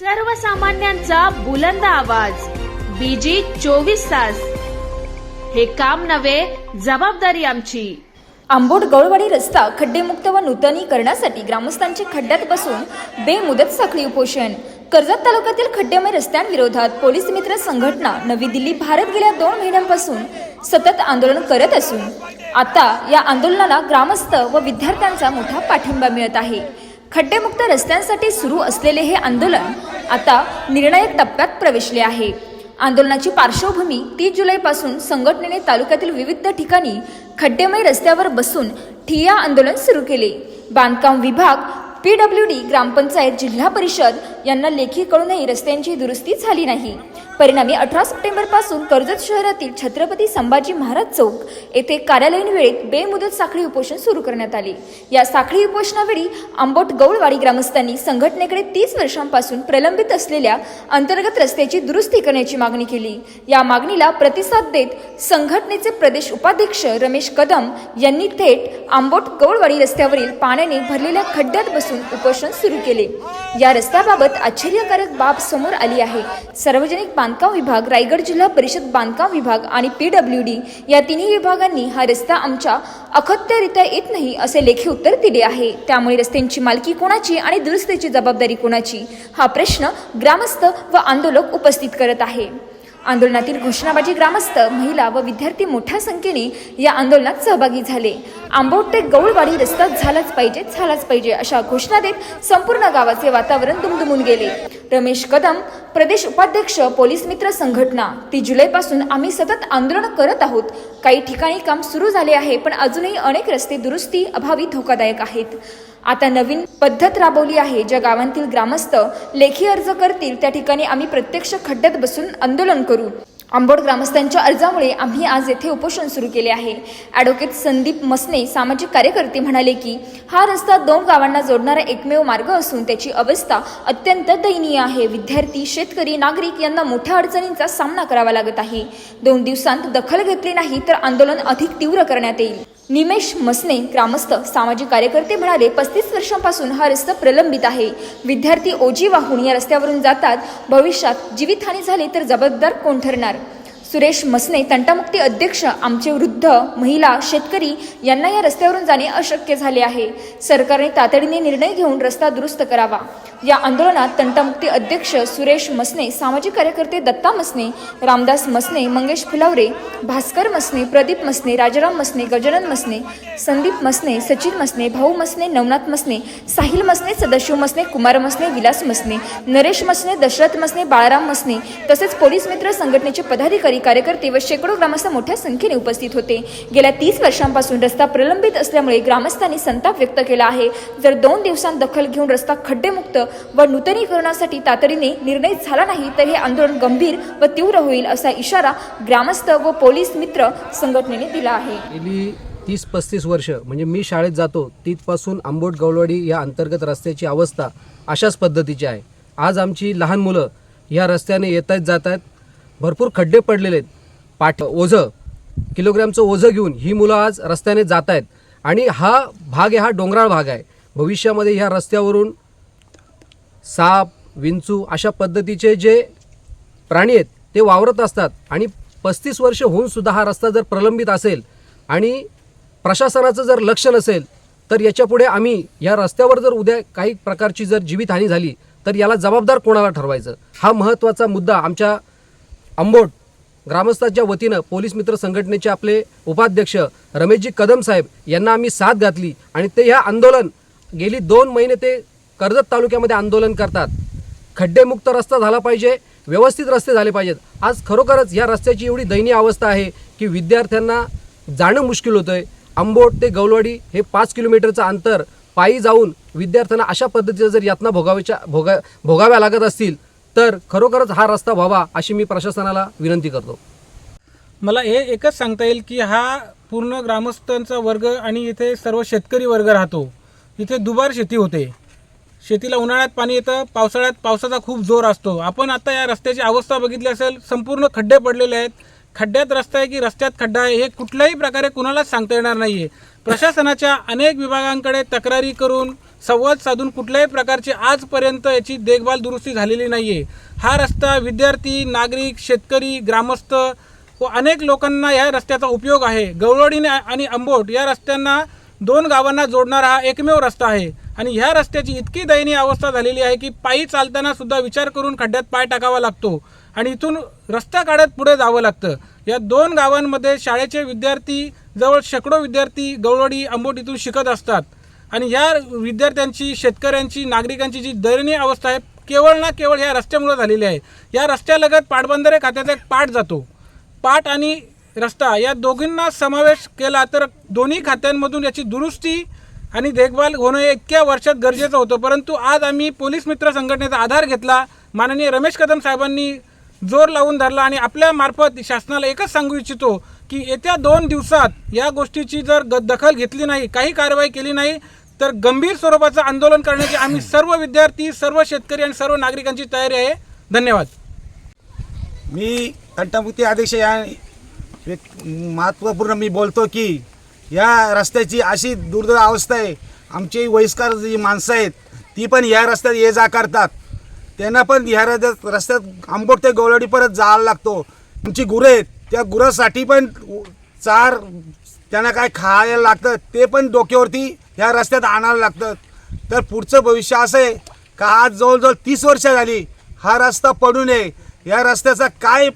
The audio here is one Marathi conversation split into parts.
सर्वसामान्यांचा बुलंद आवाज. बीजी चोवीस तास. हे काम नव्हे जबाबदारी आमची. आंबोट गळवडी रस्ता खड्डेमुक्त व नूतनीकरणासाठी ग्रामस्थांचे खड्ड्यात बसून बेमुदत साखळी उपोषण. कर्जत तालुक्यातील खड्डेमय रस्त्यांविरोधात पोलीस मित्र संघटना नवी दिल्ली भारत गेल्या दोन महिन्यांपासून सतत आंदोलन करत असून. आता या आंदोलनाला ग्रामस्थ व विद्यार्थ्यांचा मोठा पाठिंबा मिळत आहे. खड्डेमुक्त रस्त्यांसाठी सुरू असलेले हे आंदोलन आता निर्णायक टप्प्यात प्रवेशले आहे. आंदोलनाची पार्श्वभूमी तीस जुलैपासून संघटनेने तालुक्यातील विविध ठिकाणी खड्डेमय रस्त्यावर बसून ठिय्या आंदोलन सुरू केले. बांधकाम विभाग पी डब्ल्यू डी ग्रामपंचायत जिल्हा परिषद यांना लेखी कळूनही रस्त्यांची दुरुस्ती झाली नाही. परिणामी अठरा सप्टेंबरपासून कर्जत शहरातील छत्रपती संभाजी महाराज चौक येथे कार्यालयीन वेळेत बेमुदत साखळी उपोषण सुरू करण्यात आले. या साखळी उपोषणावेळी आंबोट गौळवाडी ग्रामस्थांनी संघटनेकडे तीस वर्षांपासून प्रलंबित असलेल्या अंतर्गत रस्त्याची दुरुस्ती करण्याची मागणी केली. या मागणीला प्रतिसाद देत संघटनेचे प्रदेश उपाध्यक्ष रमेश कदम यांनी थेट आंबोट गौळवाडी रस्त्यावरील पाण्याने भरलेल्या खड्ड्यात बसून उपोषण सुरू केले. या रस्त्याबाबत आश्चर्यकारक बाब समोर आली आहे. सार्वजनिक बांधकाम विभाग रायगड जिल्हा परिषद बांधकाम विभाग आणि पी डब्ल्यू डी या तिन्ही विभागांनी हा रस्ता आमच्या अखत्यारित्या येत नाही असे लेखी उत्तर दिले आहे. त्यामुळे रस्त्यांची मालकी कोणाची आणि दुरुस्तीची जबाबदारी कोणाची हा प्रश्न ग्रामस्थ व आंदोलक उपस्थित करत आहे. आंदोलनातील घोषणाबाजी ग्रामस्थ महिला व विद्यार्थी मोठ्या संख्येने या आंदोलनात सहभागी झाले. आंबोट ते गौळवाडी रस्ता झालाच पाहिजे झालाच पाहिजे अशा घोषणा देत संपूर्ण गावाचे वातावरण दुमदुमून गेले. रमेश कदम प्रदेश उपाध्यक्ष पोलीस मित्र संघटना. ती जुलैपासून आम्ही सतत आंदोलन करत आहोत. काही ठिकाणी काम सुरू झाले आहे पण अजूनही अनेक रस्ते दुरुस्ती अभावी धोकादायक आहेत. आता नवीन पद्धत राबवली आहे. ज्या गावांतील ग्रामस्थ लेखी अर्ज करतील त्या ठिकाणी आम्ही प्रत्यक्ष खड्ड्यात बसून आंदोलन करू. आंबोड ग्रामस्थांच्या अर्जामुळे आम्ही आज येथे उपोषण सुरू केले आहे. ॲडव्होकेट संदीप मसने सामाजिक कार्यकर्ते म्हणाले की हा रस्ता दोन गावांना जोडणारा एकमेव मार्ग असून त्याची अवस्था अत्यंत दयनीय आहे. विद्यार्थी शेतकरी नागरिक यांना मोठ्या अडचणींचा सामना करावा लागत आहे. दोन दिवसांत दखल घेतली नाही तर आंदोलन अधिक तीव्र करण्यात येईल. निमेश मसने ग्रामस्थ सामाजिक कार्यकर्ते म्हणाले पस्तीस वर्षांपासून हा रस्ता प्रलंबित आहे. विद्यार्थी ओजी वाहून या रस्त्यावरून जातात. भविष्यात जीवितहानी झाली तर जबाबदार कोण ठरणार? सुरेश मसने तंटामुक्ती अध्यक्ष आमचे वृद्ध महिला शेतकरी यांना या रस्त्यावरून जाणे अशक्य झाले आहे. सरकारने तातडीने निर्णय घेऊन रस्ता दुरुस्त करावा. या आंदोलनात तंटामुक्ती अध्यक्ष सुरेश मसने सामाजिक कार्यकर्ते दत्ता मसने रामदास मसने मंगेश फुलावरे भास्कर मसने प्रदीप मसने राजाराम मसने गजानन मसने संदीप मसने सचिन मसने भाऊ मसने नवनाथ मसने साहिल मसने सदाशिव मसने कुमार मसने विलास मसने नरेश मसने दशरथ मसने बाळाराम मसने तसेच पोलीस मित्र संघटनेचे पदाधिकारी कार्यकर्ते व शेकडो ग्रामस्थ मोठ्या संख्येने उपस्थित होते. गेल्या तीस वर्षांपासून रस्ता प्रलंबित असल्यामुळे ग्रामस्थांनी संताप व्यक्त केला आहे. जर दोन दिवसांत दखल घेऊन रस्ता खड्डेमुक्त व नूतनीकरणासाठी तातडीने निर्णय झाला नाही तर हे आंदोलन गंभीर व तीव्र होईल असा इशारा ग्रामस्थ व पोलीस मित्र संघटनेने दिला आहे. गेली तीस पस्तीस वर्ष म्हणजे मी शाळेत जातो तिथपासून आंबोट गवळवाडी या अंतर्गत रस्त्याची अवस्था अशाच पद्धतीची आहे. आज आमची लहान मुलं या रस्त्याने येत आहेत जात आहेत भरपूर खड्डे पडलेले आहेत. पाठ ओझं किलोग्रॅमचं ओझं घेऊन ही मुलं आज रस्त्याने जात आहेत आणि हा भाग आहे हा डोंगराळ भाग आहे. भविष्यामध्ये ह्या रस्त्यावरून साप विंचू अशा पद्धतीचे जे प्राणी आहेत ते वावरत असतात. आणि पस्तीस वर्ष होऊन सुद्धा हा रस्ता जर प्रलंबित असेल आणि प्रशासनाचं जर लक्ष नसेल तर याच्यापुढे आम्ही या रस्त्यावर जर उद्या काही प्रकारची जर जीवितहानी झाली तर याला जबाबदार कोणाला ठरवायचं? हा महत्त्वाचा मुद्दा आमच्या आंबोट ग्रामस्थांच्या वतीनं पोलीस मित्र संघटनेचे आपले उपाध्यक्ष रमेशजी कदम साहेब यांना आम्ही साथ घातली आणि ते ह्या आंदोलन गेली दोन महिने ते कर्जत तालुक्यामध्ये आंदोलन करतात. खड्डेमुक्त रस्ता झाला पाहिजे व्यवस्थित रस्ते झाले पाहिजेत. आज खरोखरच या रस्त्याची एवढी दयनीय अवस्था आहे की विद्यार्थ्यांना जाणं मुश्किल होतं आहे आंबोट ते गौलवाडी हे पाच किलोमीटरचं अंतर पायी जाऊन विद्यार्थ्यांना अशा पद्धतीचं जर यातना भोगाव्याच्या भोगा भोगाव्या लागत असतील तर खरोखरच हा रस्ता व्हावा अशी मी प्रशासनाला विनंती करतो. मला हे एकच सांगता येईल की हा पूर्ण ग्रामस्थांचा वर्ग आणि इथे सर्व शेतकरी वर्ग राहतो. इथे दुबार शेती होते. शेतीला उन्हाळ्यात पाणी येतं पावसाळ्यात पावसाचा खूप जोर असतो. आपण आता या रस्त्याची अवस्था बघितली असेल संपूर्ण खड्डे पडलेले आहेत. खड्ड्यात रस्ता आहे की रस्त्यात खड्डा आहे हे कुठल्याही प्रकारे कुणालाच सांगता येणार नाही आहे प्रशासनाच्या अनेक विभागांकडे तक्रारी करून संवाद साधून कुठल्याही प्रकारची आजपर्यंत याची देखभाल दुरुस्ती झालेली नाही आहे हा रस्ता विद्यार्थी नागरिक शेतकरी ग्रामस्थ व अनेक लोकांना या रस्त्याचा उपयोग आहे. गवळवाडी आणि आंबोट या रस्त्यांना दोन गावांना जोडणारा हा एकमेव रस्ता आहे. आणि ह्या रस्त्याची इतकी दयनीय अवस्था झालेली आहे की पायी चालताना सुद्धा विचार करून खड्ड्यात पाय टाकावा लागतो. आणि इथून रस्ता काढत पुढे जावं लागतं. या दोन गावांमध्ये शाळेचे विद्यार्थी जवळ शेकडो विद्यार्थी गवळडी आंबोट इथून शिकत असतात. आणि या विद्यार्थ्यांची शेतकऱ्यांची नागरिकांची जी दयनीय अवस्था आहे केवळ ना केवळ ह्या रस्त्यामुळे झालेली आहे. या रस्त्यालगत पाटबंधारे खात्याचा एक पाट जातो. पाट आणि रस्ता या दोघींना समावेश केला तर दोन्ही खात्यांमधून याची दुरुस्ती आणि देखभाल होणं इतक्या वर्षात गरजेचं होतं परंतु आज आम्ही पोलीस मित्र संघटनेचा आधार घेतला माननीय रमेश कदम साहेबांनी जोर लावून धरला आणि आपल्यामार्फत शासनाला एकच सांगू इच्छितो की येत्या दोन दिवसात या गोष्टीची जर ग दखल घेतली नाही काही कारवाई केली नाही तर गंभीर स्वरूपाचं आंदोलन करण्याची आम्ही सर्व विद्यार्थी सर्व शेतकरी आणि सर्व नागरिकांची तयारी आहे. धन्यवाद. मी कंटामुक्ती अध्यक्ष या एक महत्त्वपूर्ण मी बोलतो की या रस्त्याची अशी दुर्दैव अवस्था आहे. आमची वयस्कर जी माणसं आहेत ती पण या रस्त्यात ये जा करतात. त्यांना पण ह्या रस्त्यात रस्त्यात आंबोट ते गवळवाडी परत जायला लागतो. आमची गुरं आहेत त्या गुरासाठी पण चार त्यांना काय खायला लागतं ते पण डोक्यावरती ह्या रस्त्यात आणायला लागतं. तर पुढचं भविष्य असं आहे का आज जवळजवळ तीस वर्ष झाली हा रस्ता पडू नये. या रस्त्याचा काय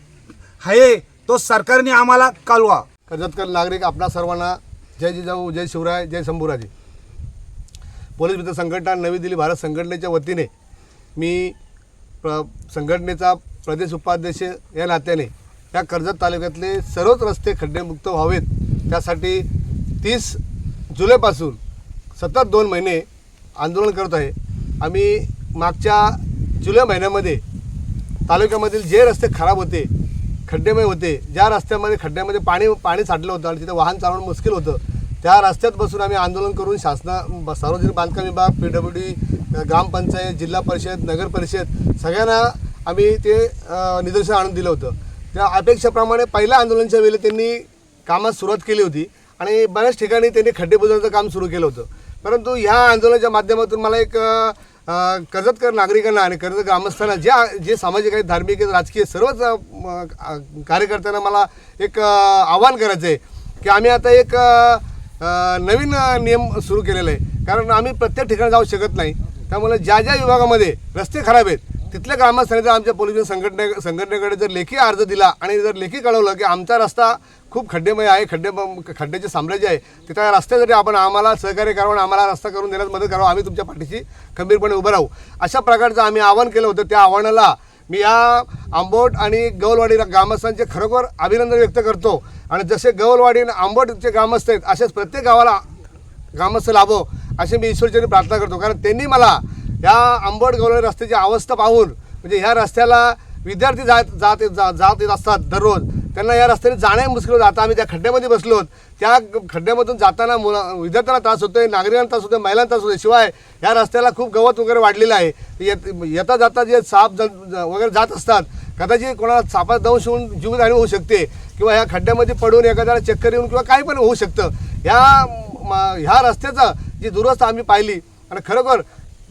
आहे तो सरकारने आम्हाला कळवा. कर्जतकर नागरिक आपणा सर्वांना जय जिजाऊ जय शिवराय जय शंभूराजे. पोलीस मित्र संघटना नवी दिल्ली भारत संघटनेच्या वतीने मी प्र संघटनेचा प्रदेश उपाध्यक्ष या नात्याने या कर्जत तालुक्यातले सर्वच रस्ते खड्डेमुक्त व्हावेत. त्यासाठी तीस जुलैपासून सतत दोन महिने आंदोलन करत आहे. आम्ही मागच्या जुलै महिन्यामध्ये तालुक्यामधील जे रस्ते खराब होते खड्डेमय होते ज्या रस्त्यामध्ये खड्ड्यामध्ये पाणी पाणी साठलं होतं आणि तिथे वाहन चालवणं मुश्किल होतं त्या रस्त्यात बसून आम्ही आंदोलन करून शासना सार्वजनिक बांधकाम विभाग पी डब्ल्यू डी ग्रामपंचायत जिल्हा परिषद नगर परिषद सगळ्यांना आम्ही ते निदर्शन आणून दिलं होतं. त्या अपेक्षेप्रमाणे पहिल्या आंदोलनाच्या वेळी त्यांनी कामास सुरुवात केली होती आणि बऱ्याच ठिकाणी त्यांनी खड्डे बुजवण्याचं काम सुरू केलं होतं. परंतु ह्या आंदोलनाच्या माध्यमातून मला एक कर्जतकर नागरिकांना आणि कर्जत ग्रामस्थांना ज्या जे सामाजिक आणि धार्मिक राजकीय सर्वच कार्यकर्त्यांना मला एक आव्हान करायचं आहे की आम्ही आता एक नवीन नियम सुरू केलेला आहे कारण आम्ही प्रत्येक ठिकाणी जाऊ शकत नाही. त्यामुळे ज्या ज्या विभागामध्ये रस्ते खराब आहेत तिथल्या ग्रामस्थांनी जर आमच्या पोलीस संघटने संघटनेकडे जर लेखी अर्ज दिला आणि जर लेखी कळवलं की आमचा रस्ता खूप खड्डेमय आहे खड्डे खड्ड्याचे साम्राज्य आहे तिथं रस्त्यासाठी आपण आम्हाला सहकार्य करावं आणि आम्हाला रस्ता करून देण्यास मदत करावं आम्ही तुमच्या पाठीशी खंबीरपणे उभं राहू. अशा प्रकारचं आम्ही आवाहन केलं होतं. त्या आव्हानाला मी या आंबोट आणि गवलवाडी ग्रामस्थांचे खरोखर अभिनंदन व्यक्त करतो. आणि जसे गवलवाडी आणि आंबोटचे ग्रामस्थ आहेत असेच प्रत्येक गावाला ग्रामस्थ लाभो असे मी ईश्वरचरणी प्रार्थना करतो. कारण त्यांनी मला या आंबट गवलवाडी रस्त्याची अवस्था पाहून म्हणजे ह्या रस्त्याला विद्यार्थी जात जात जा जात येत असतात दररोज. त्यांना या रस्त्याने जाण्या मुश्किल होतं. आता आम्ही त्या खड्ड्यामध्ये बसलो आहोत. त्या खड्ड्यामधून जाताना मुला विद्यार्थ्यांना त्रास होतोय नागरिकांना त्रास होतोय महिलांना त्रास होतोय. शिवाय या रस्त्याला खूप गवत वगैरे वाढलेलं आहे. येत येता जाता जे साप वगैरे जात असतात कदाचित कोणाला सापात दंश होऊन जीवहानी होऊ शकते किंवा ह्या खड्ड्यामध्ये पडून एखाद्याला चक्कर येऊन किंवा काही पण होऊ शकतं. ह्या म- ह्या रस्त्याचं जी दुरवस्था आम्ही पाहिली आणि खरोखर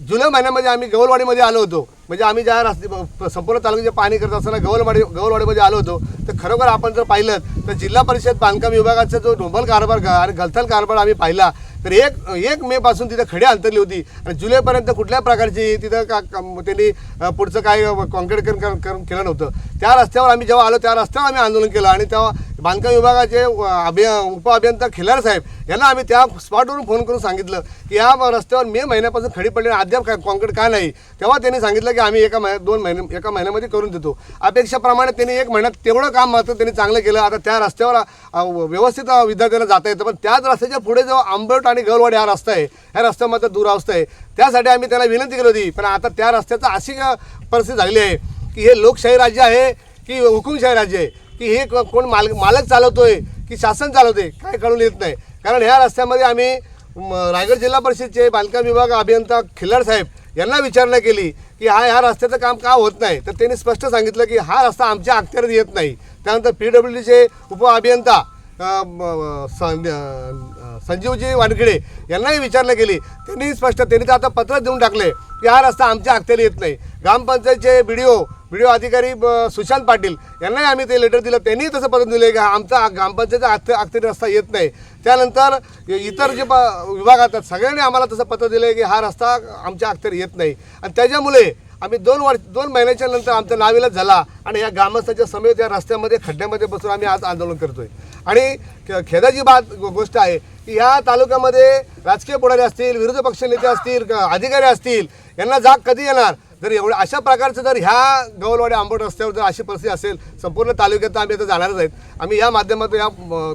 जुलै महिन्यामध्ये आम्ही गवलवाडीमध्ये आलो होतो. म्हणजे आम्ही ज्या रस्ते संपूर्ण तालुक्याचे पाणी करत असताना गवलवाडी गवलवाडीमध्ये आलो होतो तर खरोखर आपण जर पाहिलं तर जिल्हा परिषद बांधकाम विभागाचा जो ढोंबल कारभार आणि गलथल कारभार आम्ही पाहिला तर एक एक मे पासून तिथं खडी अंतरली होती. आणि जुलैपर्यंत कुठल्या प्रकारची तिथं का का- त्यांनी पुढचं काय कॉन्क्रीटकरण कर- कर- केलं नव्हतं. त्या रस्त्यावर आम्ही जेव्हा आलो त्या रस्त्यावर आम्ही आंदोलन केलं आणि तेव्हा बांधकाम विभागाचे अभि उप उपअभियंता खिलार साहेब यांना आम्ही त्या स्पॉटवरून फोन करून सांगितलं की या रस्त्यावर मे महिन्यापासून खडी पडली अद्याप काय कॉन्क्रीट का नाही. तेव्हा त्यांनी सांगितलं की आम्ही एका महिन्या दोन महिने एका महिन्यामध्ये करून देतो. अपेक्षेप्रमाणे त्यांनी एक महिन्यात तेवढं काम मात्र त्यांनी चांगलं केलं. आता त्या रस्त्यावर व्यवस्थित विद्यार्थ्यांना जाता येतं. पण त्याच रस्त्याच्या पुढे जो आंबट आणि गवलवाडी हा रस्ता आहे ह्या रस्त्यामध्ये दुरावस्था आहे. त्यासाठी आम्ही त्याला विनंती केली होती. पण आता त्या रस्त्याचा अशी परिस्थिती झालेली आहे की हे लोकशाही राज्य आहे की हुकुमशाही राज्य आहे. की हे कोण माल मालक चालवतोय की शासन चालवते काय कळून येत नाही. कारण ह्या रस्त्यामध्ये आम्ही रायगड जिल्हा परिषदचे बांधकाम विभाग अभियंता खिल्लार साहेब यांना विचारणा केली की हा ह्या रस्त्याचं काम का होत नाही? तर त्यांनी स्पष्ट सांगितलं की हा रस्ता आमच्या अखत्यारीत येत नाही. त्यानंतर पी डब्ल्यू डीचे उप अभियंता संजीवजी वानखेडे यांनाही विचारणा केली. त्यांनी स्पष्ट त्यांनी तर आता पत्र देऊन टाकले की हा रस्ता आमच्या अखत्यारी येत नाही. ग्रामपंचायतचे बी D O B D O अधिकारी ब- सुशांत पाटील यांनाही आम्ही ते लेटर दिलं. त्यांनी तसं पत्र दिलं की? आमचा ग्रामपंचायतचा अख्त अखत्यारी रस्ता येत नाही. त्यानंतर इतर जे प विभाग असतात सगळ्यांनी आम्हाला तसं पत्र दिलं की हा रस्ता आमच्या अखत्यारी येत नाही. आणि त्याच्यामुळे आम्ही दोन वर्ष दोन महिन्याच्या नंतर आमचा नाविलाज झाला आणि या ग्रामस्थांच्या समेत या रस्त्यामध्ये खड्ड्यामध्ये बसून आम्ही आज आंदोलन करतोय. आणि खे- खेदाची बात गोष्ट आहे की ह्या तालुक्यामध्ये राजकीय पुढारी असतील विरोधी पक्षनेते असतील अधिकारी असतील यांना जाग कधी येणार? जर एवढं अशा प्रकारचं जर ह्या गवलवाडी आंबट रस्त्यावर जर अशी परिस्थिती असेल संपूर्ण तालुक्यात आम्ही आता जाणारच आहेत. आम्ही या माध्यमातून या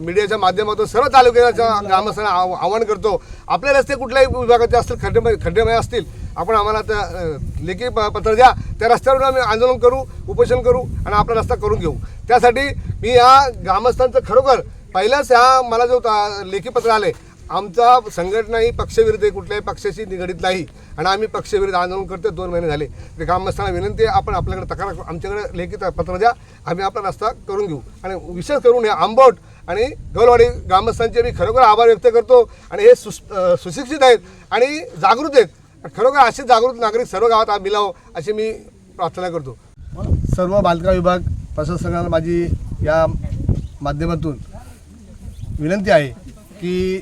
मीडियाच्या माध्यमातून सर्व तालुक्याच्या ग्रामस्थांना आव- आवाहन करतो. आपले रस्ते कुठल्याही विभागाचे असतील खड्डेमय खड्डेमय असतील आपण आम्हाला त्या लेखी प- पत्र द्या. त्या रस्त्यावर आम्ही आंदोलन करू उपोषण करू आणि आपला रस्ता करून घेऊ. त्यासाठी मी या ग्रामस्थांचं खरोखर पहिल्याच ह्या मला जो लेखी पत्र आले आमचा संघटना ही पक्षविरुद्ध कुठल्याही पक्षाशी निगडीत नाही. आणि आम्ही पक्षविरुद्ध आंदोलन करतो दोन महिने झाले. ते ग्रामस्थांना विनंती आहे आपण आपल्याकडे तक्रार आमच्याकडे लेखित पत्र द्या आम्ही आपला रस्ता करून घेऊ. आणि विशेष करून हे आंबट आणि गौलवाडी ग्रामस्थांचे मी खरोखर आभार व्यक्त करतो. आणि हे सु सुशिक्षित आहेत आणि जागृत आहेत. खरोखर असे जागृत नागरिक सर्व गावात मिलावं अशी मी प्रार्थना करतो. सर्व बालका विभाग प्रशासनाला माझी या माध्यमातून विनंती आहे की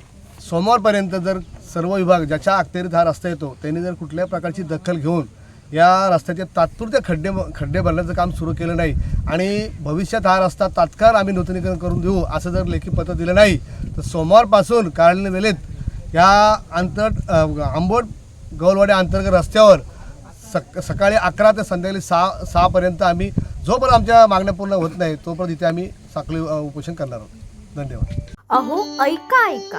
सोमवारपर्यंत जर सर्व विभाग ज्याच्या अखत्यारीत हा रस्ता येतो त्यांनी जर कुठल्याही प्रकारची दखल घेऊन या रस्त्याचे तात्पुरते खड्डे खड्डे भरण्याचं काम सुरू केलं नाही आणि भविष्यात हा रस्ता तात्काळ आम्ही नूतनीकरण करून देऊ असं जर लेखी पत्र दिलं नाही तर सोमवारपासून कार्यालयीन वेळेत या अंतर आंबोट गौलवाड्या अंतर्गत रस्त्यावर सक सकाळी अकरा ते संध्याकाळी सहा सहापर्यंत आम्ही जोपर्यंत आमच्या मागण्या पूर्ण होत नाही तोपर्यंत इथे आम्ही साखळी उपोषण करणार आहोत. धन्यवाद. अहो ऐका ऐका.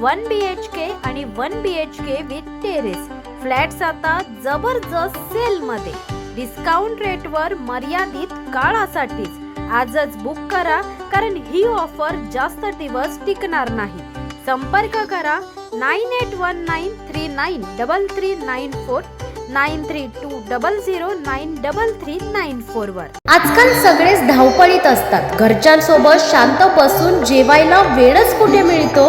one B H K आणि one B H K with terrace flats आता जबरदस्त सेल मध्ये. डिस्काउंट रेटवर मर्यादित काळासाठीच. आजच बुक करा कारण ही ऑफर जास्त दिवस टिकणार नाही. संपर्क करा nine eight one nine three nine double three nine four nine three two double zero nine double three nine four वर. आजकाल सगळेच धावपळीत असतात. घरच्यांसोबत शांत बसून जेवायला वेळच कुठे मिळतो?